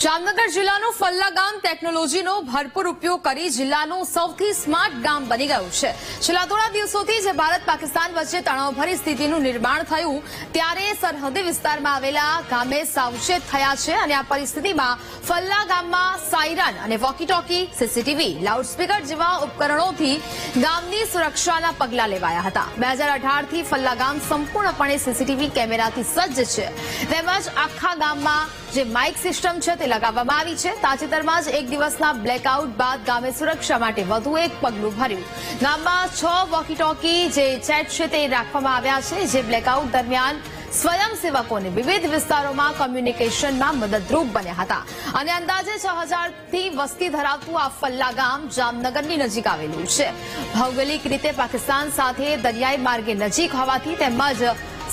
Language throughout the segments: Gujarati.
જામનગર જિલ્લાનું ફલ્લા ગામ ટેકનોલોજીનો ભરપૂર ઉપયોગ કરી જિલ્લાનું સૌથી સ્માર્ટ ગામ બની ગયું છે. છેલ્લા થોડા દિવસોથી જે ભારત પાકિસ્તાન વચ્ચે તણાવભરી સ્થિતિનું નિર્માણ થયું, ત્યારે સરહદી વિસ્તારમાં આવેલા ગામે સાવચેત થયા છે અને આ પરિસ્થિતિમાં ફલ્લા ગામમાં સાયરન અને વોકી ટોકી સીસીટીવી, લાઉડસ્પીકર જેવા ઉપકરણોથી ગામની સુરક્ષાના પગલાં લેવાયા હતા. બે હજાર અઢારથી ફલ્લા ગામ સંપૂર્ણપણે સીસીટીવી કેમેરાથી સજ્જ છે. તેમજ આખા ગામમાં જે માઇક સિસ્ટમ છે તે લગાવવામાં આવી છે. તાજેતરમાં જ એક દિવસના બ્લેકઆઉટ બાદ ગામે સુરક્ષા માટે વધુ એક પગલું ભર્યું. ગામમાં છ વોકી ટોકી જે ચેટ છે તે રાખવામાં આવ્યા છે, જે બ્લેકઆઉટ દરમિયાન સ્વયંસેવકોને વિવિધ વિસ્તારોમાં કોમ્યુનિકેશનમાં મદદરૂપ બન્યા હતા. અને અંદાજે છ હજારથી વસ્તી ધરાવતું આ ફલ્લા ગામ જામનગરની નજીક આવેલું છે. ભૌગોલિક રીતે પાકિસ્તાન સાથે દરિયાઈ માર્ગે નજીક હોવાથી તેમજ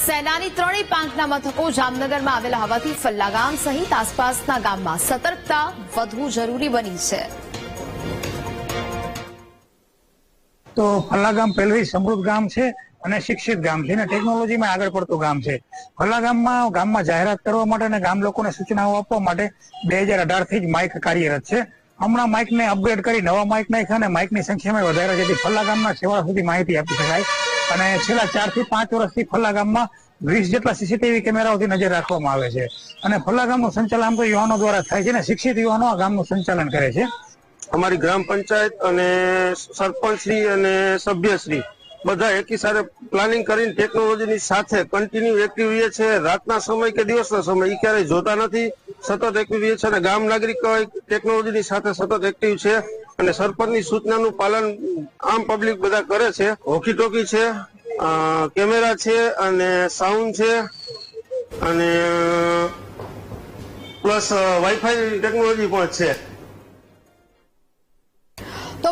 સેનાની ત્રણેય પાંખના મથકો જામનગરમાં આવેલા હોવાથી ફલ્લા ગામ સહિત આસપાસના ગામમાં સતર્કતા વધુ જરૂરી બની છે. તો ફલ્લા ગામ પહેલેથી સમૃદ્ધ ગામ છે અને શિક્ષિત ગામ છે. અને ટેકનોલોજીમાં આગળ પડતું ગામ છે. ફલ્લા ગામમાં ગામમાં જાહેરાત કરવા માટે અને ગામ લોકોને સૂચનાઓ આપવા માટે બે હજાર અઢારથી જ માઇક કાર્યરત છે. હમણાં માઇકને અપગ્રેડ કરી નવા માઇક નાખ્યા અને માઇકની સંખ્યામાં વધારે જેથી ફલ્લા ગામના છેવાડા સુધી માહિતી આપી શકાય. અને છેલ્લા ચારથી પાંચ વર્ષથી ફલ્લા ગામમાં વીસ જેટલા સીસીટીવી કેમેરાઓથી નજર રાખવામાં આવે છે. અને ફલ્લા ગામનું સંચાલન તો યુવાનો દ્વારા થાય છે અને શિક્ષિત યુવાનો આ ગામનું સંચાલન કરે છે. અમારી ગ્રામ પંચાયત અને સરપંચશ્રી અને સભ્યશ્રી બધા એકી સાથે પ્લાનિંગ કરીને ટેકનોલોજીની સાથે કન્ટિન્યુ એક્ટિવ રહીએ છે રાતના સમય કે દિવસના સમય એ ક્યારેય જોતા નથી. સતત એક્ટિવ રહીએ છે અને ગામ નાગરિક ટેકનોલોજીની સાથે સતત એક્ટિવ છે. અને સરપંચની સૂચનાનું પાલન આમ પબ્લિક બધા કરે છે. હોકી ટોકી છે કેમેરા છે અને સાઉન્ડ છે અને, પ્લસ વાઈફાઈ ટેકનોલોજી પણ છે. તો